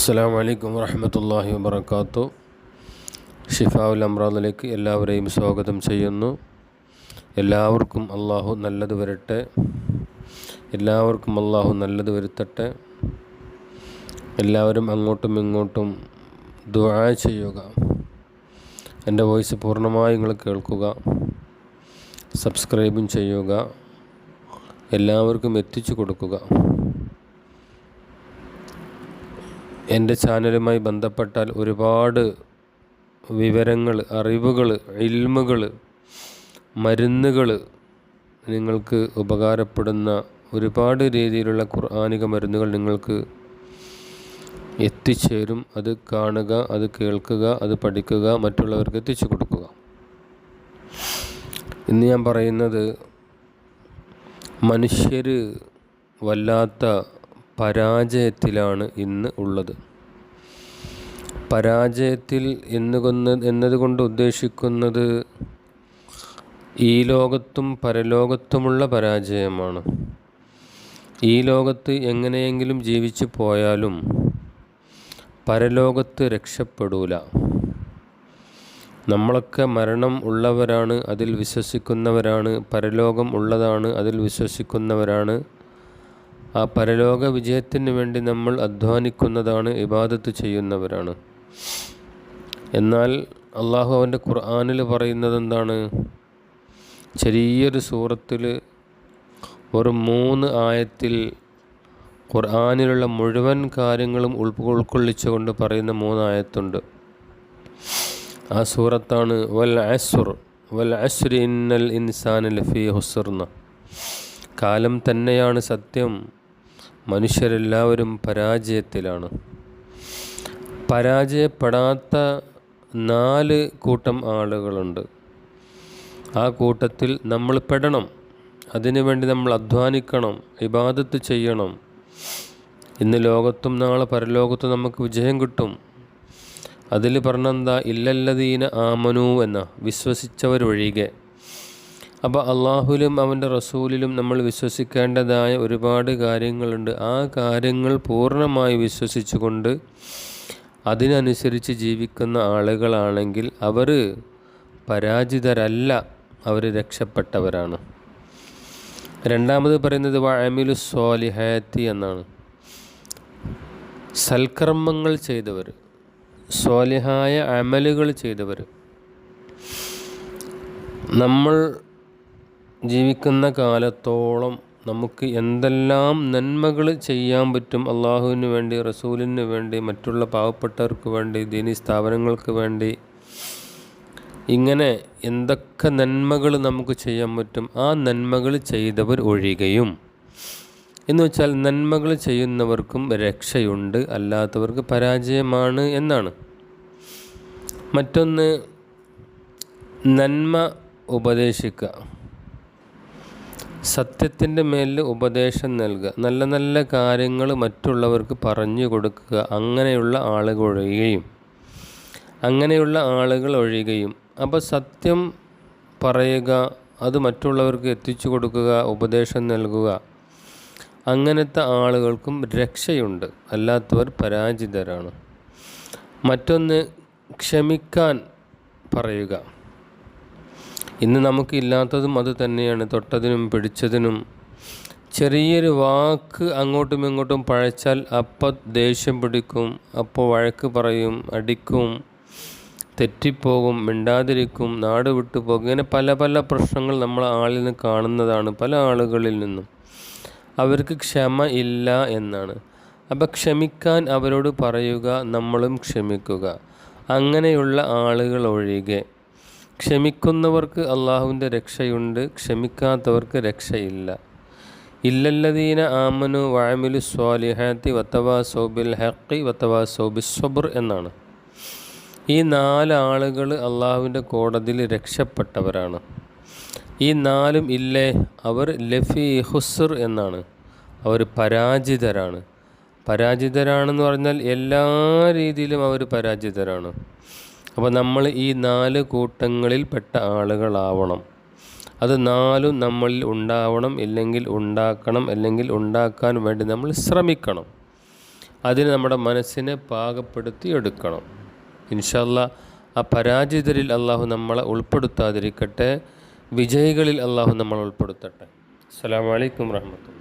അസ്സാം വലൈക്കും വറഹമത്തല്ലാഹി വാബർക്കാത്തു ഷിഫാവുൽ അമ്രാദിലേക്ക് എല്ലാവരെയും സ്വാഗതം ചെയ്യുന്നു. എല്ലാവർക്കും അള്ളാഹു നല്ലത് വരട്ടെ. എല്ലാവർക്കും അള്ളാഹു നല്ലത് വരുത്തട്ടെ. എല്ലാവരും അങ്ങോട്ടും ഇങ്ങോട്ടും ദുആ ചെയ്യുക. എന്റെ വോയിസ് പൂർണമായി നിങ്ങൾ കേൾക്കുക. സബ്സ്ക്രൈബും ചെയ്യുക. എല്ലാവർക്കും എത്തിച്ചു കൊടുക്കുക. എന്റെ ചാനലുമായി ബന്ധപ്പെട്ടാൽ ഒരുപാട് വിവരങ്ങൾ അറിവുകൾ ഇൽമുകൾ മരുന്നുകൾ നിങ്ങൾക്ക് ഉപകാരപ്പെടുന്ന ഒരുപാട് രീതിയിലുള്ള ഖുർആാനിക മരുന്നുകൾ നിങ്ങൾക്ക് എത്തിച്ചേരും. അത് കാണുക അത് കേൾക്കുക അത് പഠിക്കുക മറ്റുള്ളവർക്ക് എത്തിച്ചു കൊടുക്കുക. ഇന്ന് ഞാൻ പറയുന്നത് മനുഷ്യർ വല്ലാത്ത പരാജയത്തിലാണ് ഇന്ന് ഉള്ളത്. പരാജയത്തിൽ എന്നുകൊന്ന് എന്നതുകൊണ്ട് ഉദ്ദേശിക്കുന്നത് ഈ ലോകത്തും പരലോകത്തുമുള്ള പരാജയമാണ്. ഈ ലോകത്ത് എങ്ങനെയെങ്കിലും ജീവിച്ചു പോയാലും പരലോകത്ത് രക്ഷപ്പെടൂല. നമ്മളൊക്കെ മരണം ഉള്ളവരാണ് അതിൽ വിശ്വസിക്കുന്നവരാണ് പരലോകം ഉള്ളതാണ് അതിൽ വിശ്വസിക്കുന്നവരാണ്. ആ പരലോക വിജയത്തിന് വേണ്ടി നമ്മൾ അധ്വാനിക്കുന്നതാണ് ഇബാദത്ത് ചെയ്യുന്നവരാണ്. എന്നാൽ അള്ളാഹു അവന്റെ ഖുർആാനിൽ പറയുന്നത് എന്താണ്? ചെറിയൊരു സൂറത്തിൽ ഒരു മൂന്ന് ആയത്തിൽ ഖുർആാനിലുള്ള മുഴുവൻ കാര്യങ്ങളും ഉൾ ഉൾക്കൊള്ളിച്ചുകൊണ്ട് പറയുന്ന മൂന്നായത്തുണ്ട്. ആ സൂറത്താണ് വൽ അസുർ വൽ അസുർ ഇന്നൽ ഇൻസാൻ ലഫി ഹുസർന്ന കാലം തന്നെയാണ് സത്യം മനുഷ്യരെല്ലാവരും പരാജയത്തിലാണ്. പരാജയപ്പെടാത്ത നാല് കൂട്ടം ആളുകളുണ്ട്. ആ കൂട്ടത്തിൽ നമ്മൾ പെടണം. അതിനുവേണ്ടി നമ്മൾ അധ്വാനിക്കണം. ഇബാദത്ത് ചെയ്യണം. ഇന്ന് ലോകത്തും നാളെ പരലോകത്തും നമുക്ക് വിജയം കിട്ടും. അതിൽ പറഞ്ഞെന്താ ഇല്ലല്ലതീന ആമനു എന്ന. വിശ്വസിച്ചവരൊഴികെ അപ്പോൾ അള്ളാഹുലും അവന്റെ റസൂലിലും നമ്മൾ വിശ്വസിക്കേണ്ടതായ ഒരുപാട് കാര്യങ്ങളുണ്ട്. ആ കാര്യങ്ങൾ പൂർണമായി വിശ്വസിച്ചുകൊണ്ട് അതിനനുസരിച്ച് ജീവിക്കുന്ന ആളുകളാണെങ്കിൽ അവർ പരാജിതരല്ല അവർ രക്ഷപ്പെട്ടവരാണ്. രണ്ടാമത് പറയുന്നത് വഅമിലു സ്വാലിഹാത്തി എന്നാണ്. സൽക്കർമ്മങ്ങൾ ചെയ്തവർ സ്വാലിഹായ അമലുകൾ ചെയ്തവർ. നമ്മൾ ജീവിക്കുന്ന കാലത്തോളം നമുക്ക് എന്തെല്ലാം നന്മകൾ ചെയ്യാൻ പറ്റും അള്ളാഹുവിന് വേണ്ടി റസൂലിന് വേണ്ടി മറ്റുള്ള പാവപ്പെട്ടവർക്ക് വേണ്ടി ദീനി സ്ഥാപനങ്ങൾക്ക് വേണ്ടി. ഇങ്ങനെ എന്തൊക്കെ നന്മകൾ നമുക്ക് ചെയ്യാൻ പറ്റും ആ നന്മകൾ ചെയ്തവർ ഒഴികയും. എന്ന് വെച്ചാൽ നന്മകൾ ചെയ്യുന്നവർക്കും രക്ഷയുണ്ട് അല്ലാത്തവർക്ക് പരാജയമാണ് എന്നാണ്. മറ്റൊന്ന് നന്മ ഉപദേശിക്കുക. സത്യത്തിന്റെ മേലിൽ ഉപദേശം നൽകുക. നല്ല നല്ല കാര്യങ്ങൾ മറ്റുള്ളവർക്ക് പറഞ്ഞു കൊടുക്കുക. അങ്ങനെയുള്ള ആളുകൾ ഒഴിയുകയും. അങ്ങനെയുള്ള ആളുകൾ ഒഴിയുകയും. അപ്പോൾ സത്യം പറയുക അത് മറ്റുള്ളവർക്ക് എത്തിച്ചു കൊടുക്കുക ഉപദേശം നൽകുക. അങ്ങനത്തെ ആളുകൾക്കും രക്ഷയുണ്ട്. അല്ലാത്തവർ പരാജിതരാണ്. മറ്റൊന്ന് ക്ഷമിക്കാൻ പറയുക. ഇന്ന് നമുക്കില്ലാത്തതും അത് തന്നെയാണ്. തൊട്ടതിനും പിടിച്ചതിനും ചെറിയൊരു വാക്ക് അങ്ങോട്ടും ഇങ്ങോട്ടും പഴച്ചാൽ അപ്പം ദേഷ്യം പിടിക്കും അപ്പോൾ വഴക്ക് പറയും അടിക്കും തെറ്റിപ്പോകും മിണ്ടാതിരിക്കും നാട് വിട്ടു പോകും. ഇങ്ങനെ പല പല പ്രശ്നങ്ങൾ നമ്മൾ ആളിൽ നിന്ന് കാണുന്നതാണ് പല ആളുകളിൽ നിന്നും. അവർക്ക് ക്ഷമ ഇല്ല എന്നാണ്. അപ്പം ക്ഷമിക്കാൻ അവരോട് പറയുക നമ്മളും ക്ഷമിക്കുക. അങ്ങനെയുള്ള ആളുകൾ ഒഴികെ ക്ഷമിക്കുന്നവർക്ക് അള്ളാഹുവിന്റെ രക്ഷയുണ്ട് ക്ഷമിക്കാത്തവർക്ക് രക്ഷയില്ല. ഇല്ലല്ലദീന ആമനു വാമിലു സ്വാലിഹാത്തി വത്തവാ സോബിൽ ഹക്കി വത്തവാ സോബിൽ സ്വബർ എന്നാണ്. ഈ നാല് ആളുകൾ അള്ളാഹുവിന്റെ കോടതിയിൽ രക്ഷപ്പെട്ടവരാണ്. ഈ നാലും ഇല്ലേ അവർ ലഫി ഹുസർ എന്നാണ്. അവർ പരാജിതരാണ്. പരാജിതരാണെന്ന് പറഞ്ഞാൽ എല്ലാ രീതിയിലും അവർ പരാജിതരാണ്. അപ്പോൾ നമ്മൾ ഈ നാല് കൂട്ടങ്ങളിൽപ്പെട്ട ആളുകളാവണം. അത് നാലും നമ്മളിൽ ഉണ്ടാവണം ഇല്ലെങ്കിൽ ഉണ്ടാക്കണം അല്ലെങ്കിൽ ഉണ്ടാക്കാൻ വേണ്ടി നമ്മൾ ശ്രമിക്കണം. അതിന് നമ്മുടെ മനസ്സിനെ പാകപ്പെടുത്തി എടുക്കണം. ഇൻഷല്ല ആ പരാജിതരിൽ അള്ളാഹു നമ്മളെ ഉൾപ്പെടുത്താതിരിക്കട്ടെ. വിജയികളിൽ അള്ളാഹു നമ്മളെ ഉൾപ്പെടുത്തട്ടെ. അസ്സാം വലൈക്കും വർഹമത്തുള്ള